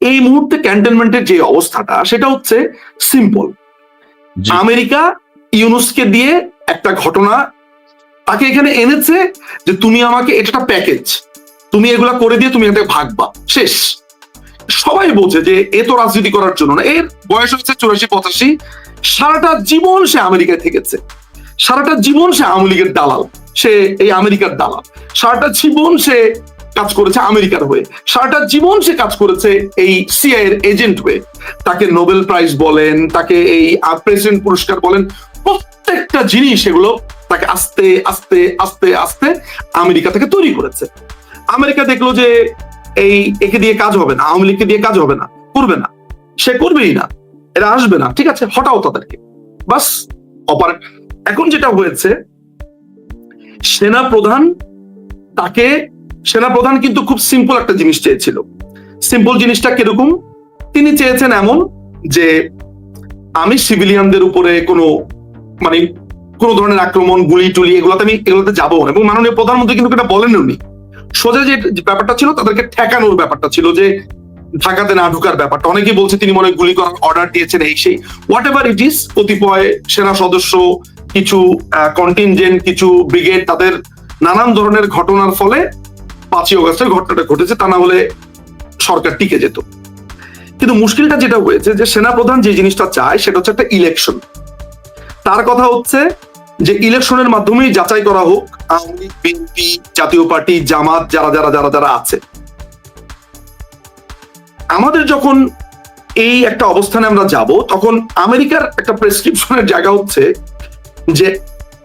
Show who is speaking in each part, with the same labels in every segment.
Speaker 1: এই মুহূর্তে ক্যান্টনমেন্টের যে অবস্থাটা সেটা হচ্ছে সিম্পল আমেরিকা ইউনুসকে দিয়ে একটা ঘটনা তাকে এখানে এনেছে যে তুমি আমাকে এটা একটা প্যাকেজ তুমি এগুলা করে দিয়ে তুমি থেকে ভাগবা। শেষ। সবাই বোঝে যে এ তো রাজনীতি করার জন্য না। এর বয়স হচ্ছে চুরাশি পঁচাশি। সারাটা জীবন সে আমেরিকায় থেকেছে। সারাটা জীবন সে আওয়ামী লীগের দালাল। সে এই আমেরিকার দালাল। সারাটা জীবন সে কাজ করেছে আমেরিকার হয়ে। সারাটা জীবন সে কাজ করেছে এই সিআই এর এজেন্ট হয়ে। তাকে নোবেল প্রাইজ বলেন, তাকে এই প্রেসিডেন্ট পুরস্কার বলেন, প্রত্যেকটা জিনিস এগুলো তাকে আস্তে আস্তে আস্তে আস্তে আমেরিকা থেকে তৈরি করেছে। আমেরিকা দেখল যে এই একে দিয়ে কাজ হবে না, আওয়ামী লীগকে দিয়ে কাজ হবে না, করবে না। সে করবেই না, এরা আসবে না, ঠিক আছে, হটাও তাদেরকে। বাস, অপার এখন যেটা হয়েছে সেনা প্রধান তাকে সেনা প্রধান কিন্তু খুব সিম্পল একটা জিনিস চেয়েছিল। সিম্পল জিনিসটা কীরকম? তিনি চেয়েছেন এমন যে, আমি সিভিলিয়ানদের উপরে কোনো মানে কোনো ধরনের আক্রমণ, গুলি টুলি এগুলোতে আমি, এগুলোতে যাব না। এবং মাননীয় প্রধানমন্ত্রী কিন্তু এটা বলেন উনি। সোজা যে ব্যাপারটা ছিল, তাদেরকে ঠেকানোর ব্যাপারটা ছিল যে, ঢাকাতে না ঢুকার ব্যাপারটা। অনেকেই বলছে তিনি মনে গুলি করার অর্ডার দিয়েছেন এই সেই। হোয়াট এভার ইট ইস কতিপয় সেনা সদস্য, কিছু কন্টিনজেন্ট কিছু ব্রিগেড তাদের নানান ধরনের ঘটনার ফলে পাঁচই অগস্টের ঘটনাটা ঘটেছে, তা না হলে সরকার টিকে যেত। কিন্তু মুশকিলটা যেটা হয়েছে যে সেনাপ্রধান যে জিনিসটা চায়, সেটা হচ্ছে একটা ইলেকশন তার কথা হচ্ছে যে ইলেকশনের মাধ্যমেই যাচাই করা হোক, আওয়ামী, বিএনপি, জাতীয় পার্টি, জামাত, যারা যারা যারা যারা আছে। আমাদের যখন এই একটা অবস্থানে আমরা যাব, তখন আমেরিকার একটা প্রেসক্রিপশনের জায়গা হচ্ছে যে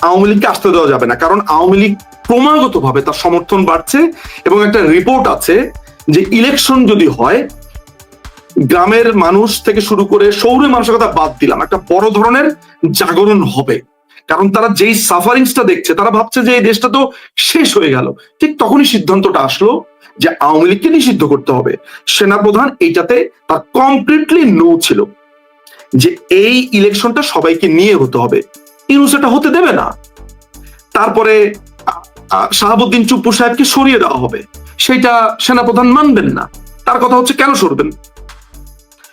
Speaker 1: আওয়ামী লীগকে আসতে দেওয়া যাবে না, কারণ আওয়ামী লীগ ক্রমাগত ভাবে তার সমর্থন বাড়ছে এবং একটা রিপোর্ট আছে যে ইলেকশন যদি হয়, গ্রামের মানুষ থেকে শুরু করে শৌরে মানুষের কথা বাদ দিলাম, একটা বড় ধরনের জাগরণ হবে। কারণ তারা যেই সাফারিংসটা দেখছে, তারা ভাবছে যে এই দেশটা তো শেষ হয়ে গেল। ঠিক তখনই সিদ্ধান্তটা আসলো যে আওয়ামী লীগকে নিষিদ্ধ করতে হবে। সেনাপ্রধান এইটাতে তার কমপ্লিটলি নো ছিল যে এই ইলেকশনটা সবাইকে নিয়ে হতে হবে। ইউনুস এটা হতে দেবে না। তারপরে শাহাবুদ্দিন চুপ্পু সাহেবকে সরিয়ে দেওয়া হবে। সেটা সেনাপ্রধান মানবেন না। তার কথা হচ্ছে কেন সরবেন?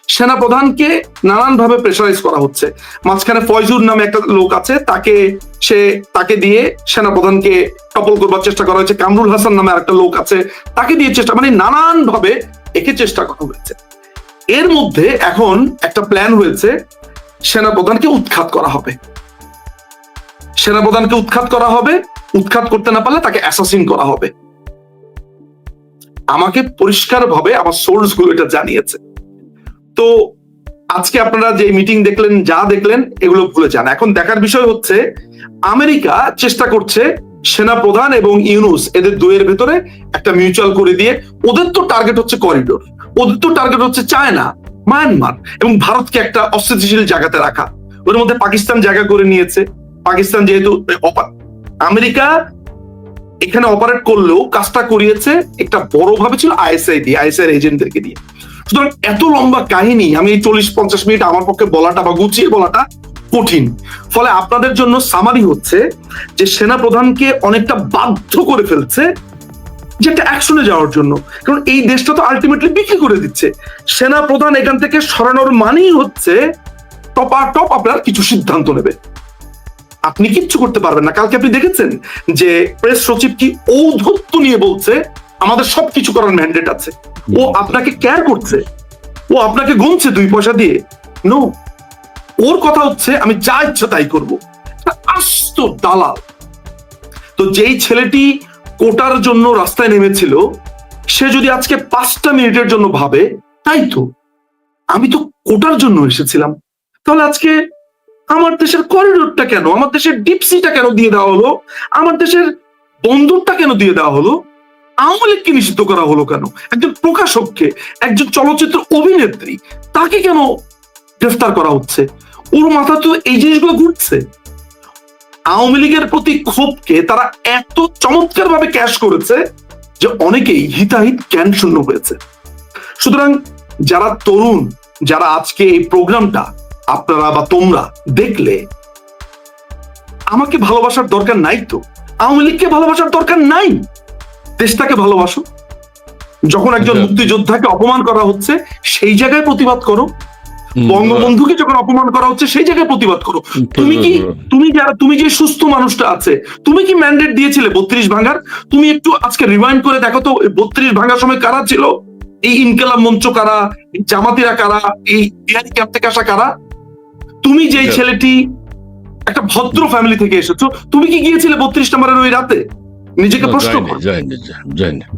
Speaker 1: সেনাপ্রধানকে নানান ভাবে প্রেশারাইজ করা হচ্ছে। মাঝখানে ফয়জুর নামে একটা লোক আছে, তাকে সে, তাকে দিয়ে সেনাপ্রধানকে টপল করবার চেষ্টা করা হয়েছে। কামরুল হাসান নামে একটা লোক আছে, তাকে দিয়ে চেষ্টা মানে নানান ভাবে একে চেষ্টা করা হয়েছে। এর মধ্যে এখন একটা প্ল্যান হয়েছে, সেনাপ্রধানকে উৎখাত করা হবে। সেনাপ্রধানকে উৎখাত করা হবে, উৎখাত করতে না পারলে তাকে অ্যাসাসিন করা হবে। আমাকে পরিষ্কার ভাবে আমার সোর্সগুলো এটা জানিয়েছে। তো আজকে আপনারা যে মিটিং দেখলেন, যা দেখলেন, এগুলো ভুলে যান। এখন দেখার বিষয় হচ্ছে, আমেরিকা চেষ্টা করছে সেনা প্রধান এবং ইউনুস, এদের দুয়ের ভেতরে একটা মিউচুয়াল করে দিয়ে, ওদের তো টার্গেট হচ্ছে করিডোর ওদের তো টার্গেট হচ্ছে চায়না মায়ানমার এবং ভারতকে একটা অস্থিতিশীল জায়গাতে রাখা। ওর মধ্যে পাকিস্তান জায়গা করে নিয়েছে। পাকিস্তান যেহেতু আমেরিকা এখানে অপারেট করলেও কাজটা করিয়েছে একটা বড় ভাবে ছিল আইএসআই দিয়ে আইএসআই এজেন্টদেরকে দিয়ে। সুতরাং এত লম্বা কাহিনী, আমি এই চল্লিশ পঞ্চাশ মিনিট আমার পক্ষে বলাটা বা গুছিয়ে বলাটা কঠিন। ফলে আপনাদের জন্য সামারি হচ্ছে যে সেনা প্রধানকে অনেকটা বাধ্য করে ফেলছে যে একটা অ্যাকশনে যাওয়ার জন্য। কারণ এই দেশটা তো আলটিমেটলি বিক্রি করে দিচ্ছে। সেনা প্রধান এখান থেকে সরানোর মানেই হচ্ছে টপা টপ আপনার কিছু সিদ্ধান্ত নেবে আপনি কিচ্ছু করতে পারবেন না। কালকে আপনি দেখেছেন যে প্রেস সচিব কি ঔদ্ধত্য নিয়ে বলছে? আমাদের সবকিছু করার ম্যান্ডেট আছে। ও আপনাকে কেয়ার করছে। ও আপনাকে গুনছে দুই পয়সা দিয়ে। নো ওর কথা হচ্ছে আমি যা ইচ্ছা তাই করব। আস্ত দালাল। তো যেই ছেলেটি কোটার জন্য রাস্তায় নেমেছিল, সে যদি আজকে পাঁচটা মিনিটের জন্য ভাবে, তাই তো। আমি তো কোটার জন্য এসেছিলাম। তাহলে আজকে আমার দেশের করিডোরটা কেন? আমার দেশের ডিপসিটা কেন দিয়ে দেওয়া হলো? আমার দেশের বন্দরটা কেন দিয়ে দেওয়া হলো? আওয়ামী লীগকে নিষিদ্ধ করা হলো কেন? একজন প্রকাশককে, একজন চলচ্চিত্র অভিনেত্রী, তাকে কেন গ্রেফতার করা হচ্ছে? ওর মাথা তো এই জিনিসগুলো ঘুরছে। আওয়ামী লীগের প্রতি ক্ষোভকে তারা এত চমৎকার ভাবে ক্যাশ করেছে যে অনেকেই হিতাহিত জ্ঞান শূন্য হয়েছে। সুতরাং যারা তরুণ, যারা আজকে এই প্রোগ্রামটা আপনারা বা তোমরা দেখলে আমাকে ভালোবাসার দরকার নাই তো? আওয়ামী লীগকে ভালোবাসার দরকার নাই? দেশটাকে ভালোবাসো। যখন একজন
Speaker 2: আচ্ছা।
Speaker 1: মুক্তিযোদ্ধাকে অপমান করা হচ্ছে সেই জায়গায় প্রতিবাদ করো। বঙ্গবন্ধুকে যখন অপমান করা হচ্ছে সেই জায়গায় প্রতিবাদ করো। তুমি কি তুমি যারা তুমি যে সুস্থ মানুষটা আছে তুমি কি ম্যান্ডেট দিয়েছিলে বত্রিশ ভাঙার? তুমি একটু আজকে রিমাইন্ড করে দেখো তো বত্রিশ ভাঙার সময় কারা ছিল? এই ইনকেলাব মঞ্চ কারা? এই জামাতিরা কারা? এই বিহারি ক্যাম্প থেকে আসা কারা? তুমি যেই। ছেলেটি একটা ভদ্র ফ্যামিলি থেকে এসেছ তুমি কি গিয়েছিলে বত্রিশ নম্বরের ওই রাতে নিজেকে প্রশ্ন।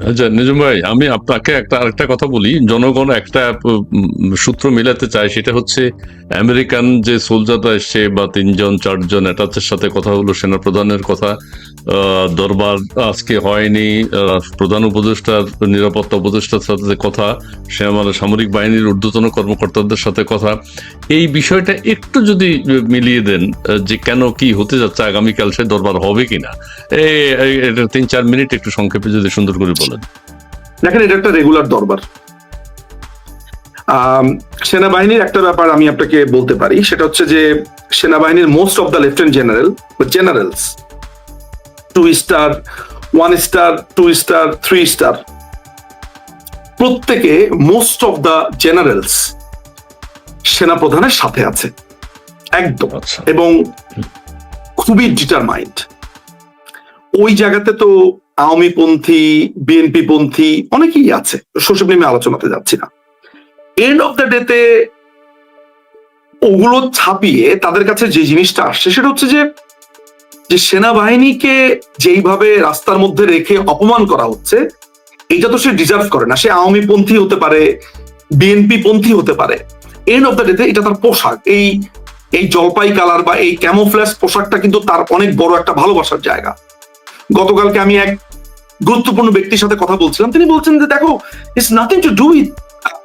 Speaker 2: আচ্ছা ভাই আমি আপনাকে একটা আরেকটা কথা বলি। জনগণ একটা সূত্র মিলাতে চায় সেটা হচ্ছে আমেরিকান যে সোলজাররা এসছে বা তিনজন চারজন অ্যাটাচের সাথে কথা হলো সেনাপ্রধানের কথা। দরবার আজকে হয়নি। প্রধান উপদেষ্টার নিরাপত্তা উপদেষ্টার সাথে কথা সে আমার সামরিক বাহিনীর ঊর্ধ্বতন কর্মকর্তাদের সাথে কথা। এই বিষয়টা একটু যদি মিলিয়ে দেন যে কেন কি হতে যাচ্ছে আগামীকাল সে দরবার হবে কিনা। এটা তিন চার মিনিট একটু সংক্ষেপে যদি সুন্দর করে বলেন।
Speaker 1: দেখেন এটা একটা রেগুলার দরবার। সেনাবাহিনীর একটা ব্যাপার আমি আপনাকে বলতে পারি সেটা হচ্ছে যে সেনাবাহিনীর most of the lieutenant general generals two star one star two star three star প্রত্যেকে মোস্ট অফ দ্য জেনারেলস সেনাপ্রধানের সাথে আছে। একদম।
Speaker 2: আচ্ছা।
Speaker 1: এবং খুবই ডিটারমাইন্ড ওই জায়গাতে তো আওয়ামী পন্থী বিএনপি পন্থী অনেকেই আছে। সেসব নিয়ে আলোচনাতে যাচ্ছি না। এন্ড অফ দ্য ডেতে ওগুলো ছাপিয়ে তাদের কাছে যে জিনিসটা আসছে, সেটা হচ্ছে যে যে সেনাবাহিনীকে যেইভাবে রাস্তার মধ্যে রেখে অপমান করা হচ্ছে এটা তো সে ডিজার্ভ করে না। সে আওয়ামী পন্থী হতে পারে বিএনপি পন্থী হতে পারে। এন্ড অফ দ্য ডেতে এটা তার পোশাক। এই এই জলপাই কালার বা এই ক্যামোফ্ল্যাশ পোশাকটা কিন্তু তার অনেক বড় একটা ভালোবাসার জায়গা। গতকালকে আমি এক গুরুত্বপূর্ণ ব্যক্তির সাথে কথা বলছিলাম। তিনি বলছেন যে, দেখো it's nothing to do with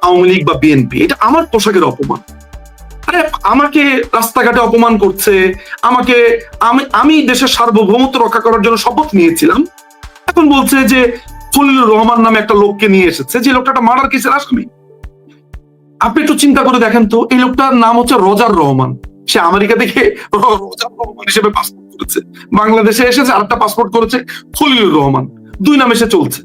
Speaker 1: Awami League বা বিএনপি। এটা আমার পোশাকের অপমান। আরে, আমাকে রাস্তাঘাটে অপমান করছে। আমাকে আমি আমি দেশের সার্বভৌমত্ব রক্ষা করার জন্য শপথ নিয়েছিলাম। এখন বলছে যে, খলিলুর রহমান নামে একটা লোককে নিয়ে এসেছে। যে লোকটা একটা মার্ডার কেসের আসামি। আপনি একটু চিন্তা করে দেখেন তো, এই লোকটার নাম হচ্ছে রজার রহমান। সে আমেরিকা থেকে রজার রহমান হিসেবে পাসপোর্ট করেছে বাংলাদেশে এসেছে আরেকটা পাসপোর্ট করেছে খলিলুর রহমান। দুই নামে সে চলছে।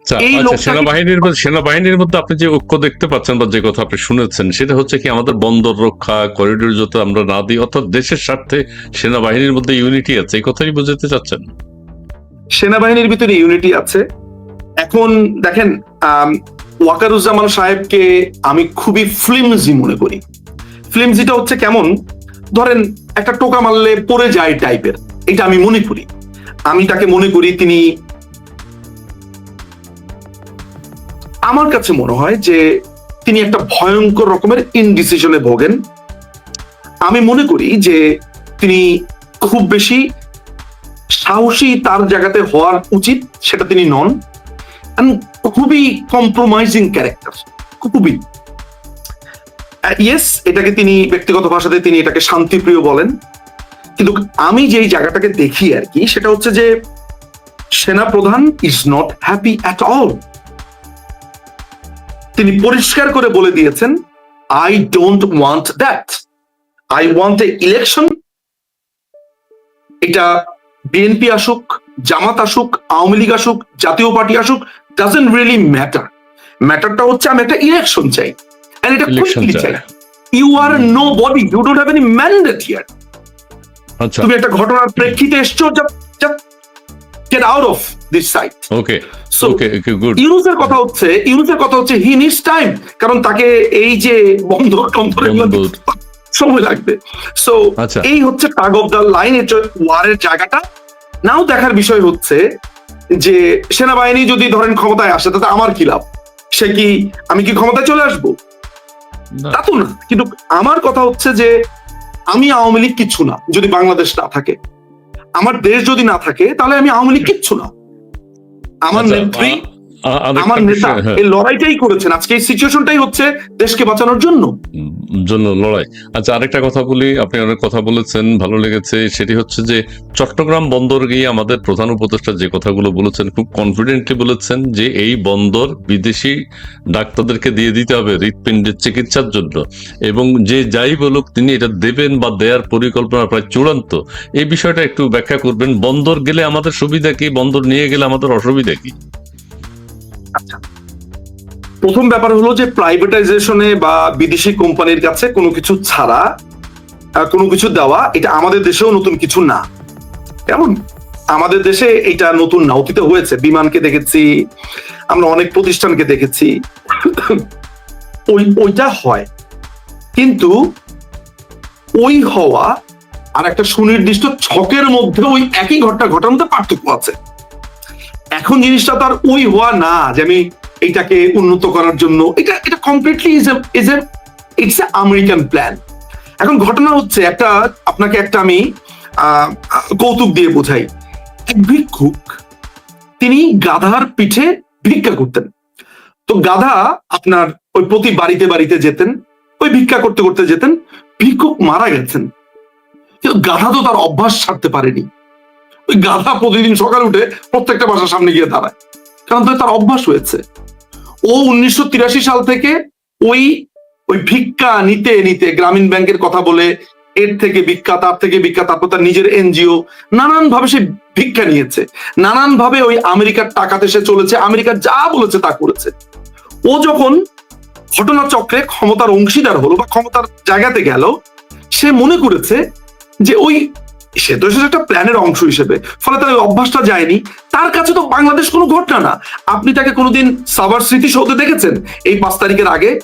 Speaker 2: আচ্ছা আচ্ছা সেনাবাহিনীর মধ্যে সেনাবাহিনীর মধ্যে আপনি যে ঐক্য দেখতে পাচ্ছেন বা যে কথা আপনি শুনেছেন সেটা হচ্ছে কি আমাদের বন্দর রক্ষা করিডোর যত আমরা না দিই অর্থাৎ দেশের স্বার্থে সেনাবাহিনীর মধ্যে ইউনিটি আছে। এই কথাই বোঝাতে চাচ্ছেন?
Speaker 1: সেনাবাহিনীর ভিতরে ইউনিটি আছে। এখন দেখেন ওয়াকারুজ্জামান সাহেবকে আমি খুবই ফিল্মজি মনে করি। ফিল্মজিটা হচ্ছে কেমন? ধরেন একটা টোকা মারলে পড়ে যায় টাইপের এটা আমি মনে করি। আমি তাকে মনে করি তিনি আমার কাছে মনে হয় যে তিনি একটা ভয়ঙ্কর রকমের ইনডিসিশনে ভোগেন। আমি মনে করি যে তিনি খুব বেশি সাহসী তার জায়গাতে হওয়ার উচিত, সেটা তিনি নন। খুবই কম্প্রোমাইজিং ক্যারেক্টার খুবই। ইয়েস এটাকে তিনি ব্যক্তিগত ভাষাতে তিনি এটাকে শান্তিপ্রিয় বলেন। কিন্তু আমি যেই জায়গাটাকে দেখি আর কি, সেটা হচ্ছে যে সেনাপ্রধান is not happy at all তিনি পরিষ্কার করে বলে দিয়েছেন I don't want that I want a election এটা বিএনপি আসুক, জামাত আসুক, আওয়ামী লীগ আসুক, জাতীয় পার্টি আসুক ডাজেন্ট রিয়েলি ম্যাটার ম্যাটারটা হচ্ছে আমি একটা ইলেকশন চাই।
Speaker 2: ইলেকশন
Speaker 1: কুইকলি
Speaker 2: চাই
Speaker 1: চাই you are nobody you don't have any mandate here
Speaker 2: আচ্ছা।
Speaker 1: তুমি একটা ঘটনার প্রেক্ষিতে এসছো get out of this site
Speaker 2: okay okay good
Speaker 1: ইউনুসের কথা হচ্ছে ইউনুসের কথা হচ্ছে হি নিডস টাইম কারণ তাকে এই যে এগুলো
Speaker 2: বন্দর।
Speaker 1: সময় লাগবে। সো
Speaker 2: আচ্ছা।
Speaker 1: এই হচ্ছে টাগ অফ দ্য লাইন ওয়ারের জায়গাটা। নাও দেখার বিষয় হচ্ছে যে সেনাবাহিনী যদি ধরেন ক্ষমতায় আসে তাতে আমার কি লাভ? সে কি আমি কি ক্ষমতায় চলে আসব? তা তো না। কিন্তু আমার কথা হচ্ছে যে আমি আওয়ামী লীগ কিচ্ছু না যদি বাংলাদেশ না থাকে। আমার দেশ যদি না থাকে তাহলে আমি আওয়ামী লীগ কিচ্ছু না। আমার
Speaker 2: আচ্ছা,
Speaker 1: নেত্রী আমার নেতা
Speaker 2: হ্যাঁ।
Speaker 1: এই লড়াইটাই করেছেন। আজকে এই সিচুয়েশনটাই হচ্ছে দেশকে বাঁচানোর জন্য।
Speaker 2: জন্য লড়াই। আচ্ছা আরেকটা কথা বলি। আপনি অনেক কথা বলেছেন ভালো লেগেছে। সেটি হচ্ছে যে চট্টগ্রাম বন্দর গিয়ে আমাদের প্রধান উপদেষ্টা যে কথাগুলো বলেছেন খুব কনফিডেন্টলি বলেছেন যে এই বন্দর বিদেশি ডাক্তারদেরকে দিয়ে দিতে হবে হৃৎপিণ্ডের চিকিৎসার জন্য। এবং যে যাই বলুক তিনি এটা দেবেন বা দেয়ার পরিকল্পনা প্রায় চূড়ান্ত। এই বিষয়টা একটু ব্যাখ্যা করবেন। বন্দর গেলে আমাদের সুবিধা কি? বন্দর নিয়ে গেলে আমাদের অসুবিধা কি?
Speaker 1: আচ্ছা। প্রথম ব্যাপার হলো যে প্রাইভেটাইজেশনে বা বিদেশি কোম্পানির কাছে কোনো কিছু ছাড়া কোনো কিছু দেওয়া, এটা আমাদের দেশেও নতুন কিছু না। কেমন? আমাদের দেশে এটা নতুন না, অতীতে হয়েছে। বিমানকে দেখেছি, আমরা অনেক প্রতিষ্ঠানকে দেখেছি। ওই, ওইটা হয়। কিন্তু ওই হওয়া আর একটা সুনির্দিষ্ট ছকের মধ্যে ওই একই ঘটনা মধ্যে পার্থক্য আছে। এখন জিনিসটা তার ওই হওয়া না, যে আমি এটাকে উন্নত করার জন্য। এটা এটা completely is is a it's a American plan এখন ঘটনা হচ্ছে, একটা, আপনাকে একটা আমি কৌতুক দিয়ে বোঝাই। এক ভিক্ষুক, তিনি গাধার পিঠে ভিক্ষা করতেন। তো গাধা আপনার ওই প্রতি বাড়িতে বাড়িতে যেতেন, ওই ভিক্ষা করতে করতে যেতেন, ভিক্ষুক মারা গেছেন। কিন্তু গাধা তো তার অভ্যাস ছাড়তে পারেনি। ওই গাধা প্রতিদিন সকালে উঠে প্রত্যেকটা বাসার সামনে গিয়ে দাঁড়ায়। কারণ তো তার অভ্যাস হয়েছে। ও উনিশশো তিরাশি সাল থেকে ওই ওই ভিক্ষা নিতে নিতে গ্রামীণ ব্যাংকের কথা বলে, এর থেকে ভিক্ষা, তার থেকে ভিক্ষা, তারপর তার নিজের এনজিও নানান ভাবে সে ভিক্ষা নিয়েছে। নানান ভাবে ওই আমেরিকার টাকাতে সে চলেছে, আমেরিকা যা বলেছে তা করেছে। ও যখন ঘটনা চক্রে ক্ষমতার অংশীদার হলো বা ক্ষমতার জায়গাতে গেল, সে মনে করেছে যে ওই সে তো এসেছে একটা প্ল্যানের অংশ হিসেবে। ফলে তার অভ্যাসটা যায়নি। তার কাছে তো বাংলাদেশ কোনো ঘটনা না। আপনি তাকে কোনোদিন সাবার স্মৃতিসৌধে দেখেছেন? এই পাঁচ তারিখের আগে?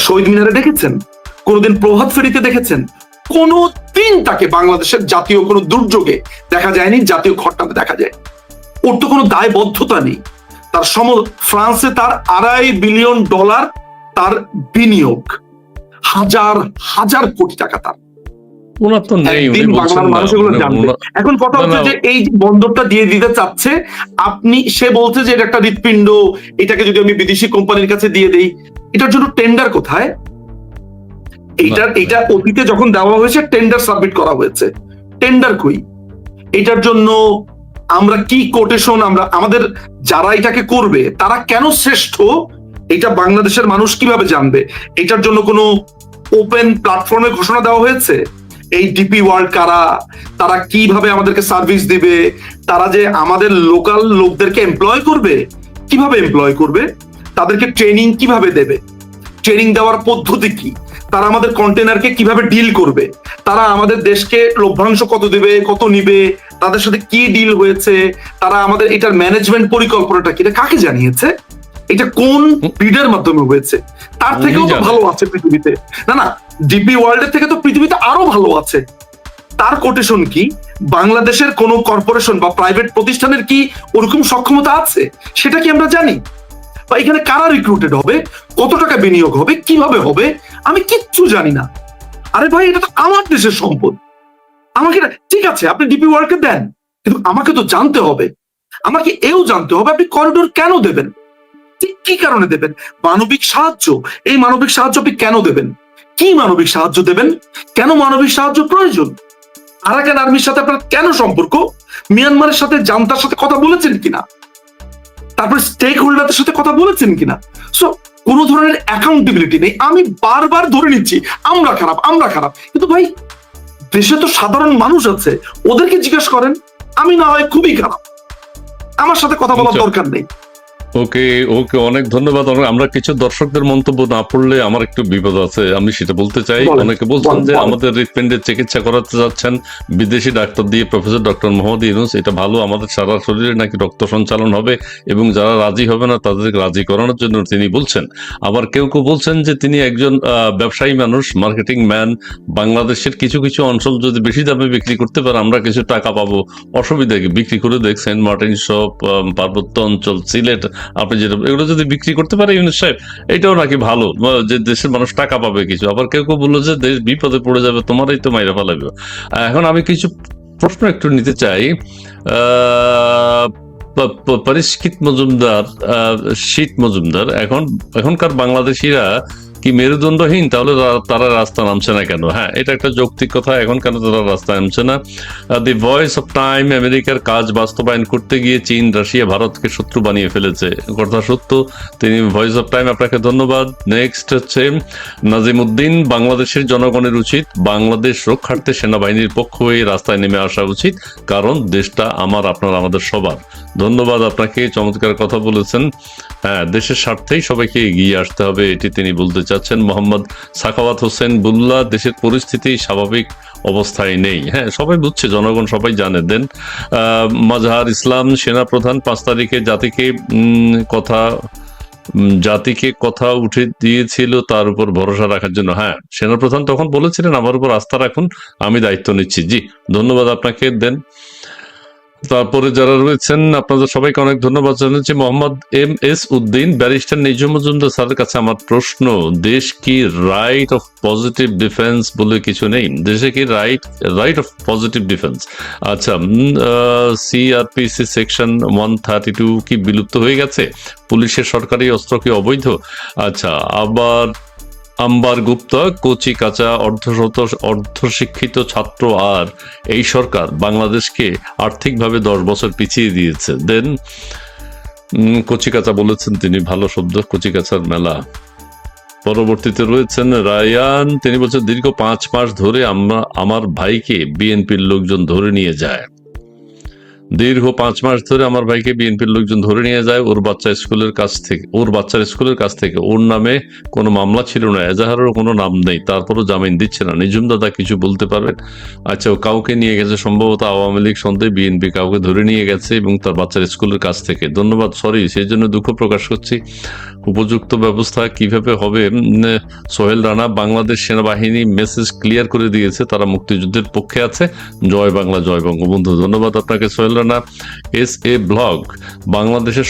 Speaker 1: শহীদ মিনারে দেখেছেন? কোনোদিন প্রভাত ফেরিতে দেখেছেন? কোনো দিন তাকে বাংলাদেশের জাতীয় কোনো দুর্যোগে দেখা যায়নি জাতীয় ঘটনাতে দেখা যায়। ওর তো কোনো দায়বদ্ধতা নেই। তার সম ফ্রান্সে তার আড়াই বিলিয়ন ডলার তার বিনিয়োগ। হাজার হাজার কোটি টাকা তার।
Speaker 2: ওনার তো নেই উনি
Speaker 1: একদিন
Speaker 2: বলছেন
Speaker 1: বাংলার
Speaker 2: না।
Speaker 1: মানুষ এগুলো
Speaker 2: উনি-
Speaker 1: জানবে।
Speaker 2: ওনার-
Speaker 1: এখন কথা হচ্ছে যে এই যে বন্দরটা দিয়ে দিতে চাচ্ছে আপনি সে বলছে যে এটা একটা হৃৎপিণ্ড এটাকে যদি আমি বিদেশি কোম্পানির কাছে দিয়ে দেই এটার জন্য টেন্ডার কোথায়? এটা অতীতে যখন দেওয়া হয়েছে টেন্ডার সাবমিট করা হয়েছে। টেন্ডার কই? এটার জন্য আমরা কি কোটেশন আমরা আমাদের যারা এটাকে করবে তারা কেন শ্রেষ্ঠ? এটা বাংলাদেশের মানুষ কীভাবে জানবে? এটার জন্য কোনো ওপেন প্ল্যাটফর্মে ঘোষণা দেওয়া হয়েছে? এই ডিপি ওয়ার্ল্ড কারা তারা কীভাবে আমাদেরকে সার্ভিস দিবে তারা যে আমাদের লোকাল লোকদেরকে এমপ্লয় করবে কীভাবে এমপ্লয় করবে তাদেরকে ট্রেনিং কীভাবে দেবে ট্রেনিং দেওয়ার পদ্ধতি কি তারা আমাদের কন্টেনারকে কীভাবে ডিল করবে তারা আমাদের দেশকে লভ্যাংশ কত দেবে কত নিবে তাদের সাথে কি ডিল হয়েছে তারা আমাদের এটার ম্যানেজমেন্ট পরিকল্পনাটা কি এটা কাকে জানিয়েছে এটা কোন বিডের মাধ্যমে হয়েছে তার থেকেও তো ভালো আছে পৃথিবীতে। না না ডিপি ওয়ার্ল্ডের থেকে তো পৃথিবীতে আরও ভালো আছে। তার কোটেশন কি? বাংলাদেশের কোন কর্পোরেশন বা প্রাইভেট প্রতিষ্ঠানের কি ওরকম সক্ষমতা আছে? সেটা কি আমরা জানি? বা এখানে কারা রিক্রুটেড হবে? কত টাকা বিনিয়োগ হবে? কীভাবে হবে? আমি কিচ্ছু জানি না। আরে ভাই, এটা তো আমার দেশের সম্পদ। আমাকে ঠিক আছে, আপনি ডিপি ওয়ার্কে দেন, কিন্তু আমাকে তো জানতে হবে। আমাকে এও জানতে হবে আপনি করিডোর কেন দেবেন? ঠিক কি কারণে দেবেন? মানবিক সাহায্য। এই মানবিক সাহায্য আপনি কেন দেবেন? কি মানবিক সাহায্য দেবেন? কেন মানবিক সাহায্য প্রয়োজন? আরাকান আর্মির সাথে আপনার কেন সম্পর্ক? মিয়ানমারের সাথে জান্তার সাথে কথা বলেছেন কিনা? তারপর স্টেক হোল্ডারদের সাথে কথা বলেছেন কিনা? সো কোনো ধরনের অ্যাকাউন্টেবিলিটি নেই। আমি বারবার ধরে নিচ্ছি আমরা খারাপ আমরা খারাপ। কিন্তু ভাই দেশে তো সাধারণ মানুষ আছে ওদেরকে জিজ্ঞেস করেন আমি না হয় খুবই খারাপ। আমার সাথে কথা বলার
Speaker 2: আচ্ছা।
Speaker 1: দরকার নেই।
Speaker 2: ওকে ওকে অনেক ধন্যবাদ। আমরা কিছু দর্শকদের মন্তব্য না পড়লে আমার একটু বিপদ আছে। আমি সেটা বলতে চাই। অনেকে বলছেন যে আমাদের হৃৎপিণ্ডের চিকিৎসা করাতে যাচ্ছেন। বিদেশি ডাক্তার দিয়ে প্রফেসর ডক্টর মোহাম্মদ ইউনুস এটা ভালো। আমাদের সারা শরীরে নাকি রক্ত সঞ্চালন হবে এবং যারা রাজি হবে না তাদেরকে রাজি করানোর জন্য তিনি বলছেন। আবার কেউ কেউ বলছেন যে তিনি একজন আহ, ব্যবসায়ী মানুষ মার্কেটিং ম্যান। বাংলাদেশের কিছু কিছু অঞ্চল যদি বেশি দামে বিক্রি করতে পারে আমরা কিছু টাকা পাবো। অসুবিধা কি? বিক্রি করে দেখ সেন্ট মার্টিন সব পার্বত্য অঞ্চল সিলেট আপনি যেটা এগুলো যদি বিক্রি করতে পারে ইউনিট সাহেব এটাও নাকি ভালো। যে দেশের মানুষ টাকা পাবে কিছু। আবার কেউ কেউ বলল যে দেশ বিপদে পড়ে যাবে তোমারই তো মাইরা ফেলাবে এখন আমি কিছু প্রশ্ন একটু নিতে চাই। পরিষ্কৃত মজুমদার আহ, শীত মজুমদার এখন এখনকার বাংলাদেশিরা কি মেরুদণ্ডহীন? তাহলে তারা- রাস্তা নামছে না কেন? হ্যাঁ এটা একটা যৌক্তিক কথা। এখন কেন তারা রাস্তা নামছে না? দি ভয়েস অফ টাইম আমেরিকার কাজ বাস্তবায়ন করতে গিয়ে চীন, রাশিয়া, ভারতকে শত্রু বানিয়ে ফেলেছে। কথা সত্য, তিনি ভয়েস অফ টাইম আপনাকে ধন্যবাদ। নেক্সট হচ্ছে নাজিমুদ্দিন, বাংলাদেশের জনগণের উচিত বাংলাদেশ রক্ষার্থে সেনাবাহিনীর পক্ষ হয়ে রাস্তায় নেমে আসা উচিত, কারণ দেশটা আমার, আপনার, আমাদের সবার। ধন্যবাদ আপনাকে, চমৎকার কথা বলেছেন। হ্যাঁ দেশের স্বার্থেই সবাইকে এগিয়ে আসতে হবে, এটি তিনি বলতে চাচ্ছেন মোহাম্মদ সাখাওয়াত হোসেন বুল্লা। দেশের পরিস্থিতি স্বাভাবিক অবস্থায় নেই। হ্যাঁ সবাই বুঝছে, জনগণ সবাই জানে। দেন মাজহার ইসলাম সেনা প্রধান পাঁচ তারিখে জাতিকে কথা জাতিকে কথা উঠে দিয়েছিল তার উপর ভরসা রাখার জন্য। হ্যাঁ সেনাপ্রধান তখন বলেছিলেন, আমার উপর আস্থা রাখুন, আমি দায়িত্ব নিচ্ছি। জি, ধন্যবাদ আপনাকে। দেন তারপরে যারা রয়েছেন, আপনাদের সবাইকে অনেক ধন্যবাদ জানাচ্ছি। Mohammad M S Uddin, barrister Nizam Majumdar স্যারের কাছে আমার প্রশ্ন, দেশ কি রাইট অফ পজিটিভ ডিফেন্স বলে কিছু নেই? দেশে কি right right of positive defence আচ্ছা CrPC section one thirty two কি বিলুপ্ত হয়ে গেছে? পুলিশের সরকারি অস্ত্র কি অবৈধ? আচ্ছা আবার আম্বার গুপ্তা, কোচি কাঁচা, অর্ধশত, অর্ধশিক্ষিত ছাত্র আর এই সরকার বাংলাদেশকে আর্থিকভাবে দশ বছর পিছিয়ে দিয়েছে। দেন কচি কাঁচা বলেছেন তিনি, ভালো শব্দ, কচি কাঁচার মেলা। পরবর্তীতে রয়েছেন রায়ান, তিনি বলছেন, দীর্ঘ পাঁচ মাস ধরে আমরা, আমার ভাইকে বিএনপির লোকজন ধরে নিয়ে যায়। দীর্ঘ পাঁচ মাস ধরে আমার ভাইকে বিএনপির লোকজন ধরে নিয়ে যায়। ওর বাচ্চা স্কুলের কাছ থেকে, ওর বাচ্চার স্কুলের কাছ থেকে। ওর নামে কোনো মামলা ছিল না, এজাহারেরও কোনো নাম নেই। তারপরও জামিন দিচ্ছে না। নিজুম দাদা কিছু বলতে পারবেন আচ্ছা ও কাউকে নিয়ে গেছে, সম্ভবত আওয়ামী লীগ সন্দেহে বিএনপি কাউকে ধরে নিয়ে গেছে এবং তার বাচ্চার স্কুলের কাছ থেকে। ধন্যবাদ, সরি সেই জন্য দুঃখ প্রকাশ করছি। উপযুক্ত ব্যবস্থা কীভাবে হবে? সোহেল রানা, বাংলাদেশ সেনাবাহিনী মেসেজ ক্লিয়ার করে দিয়েছে, তারা মুক্তিযুদ্ধের পক্ষে আছে। জয় বাংলা, জয় বঙ্গবন্ধু। ধন্যবাদ আপনাকে, Sohel. Rana S A blog বাংলাদেশের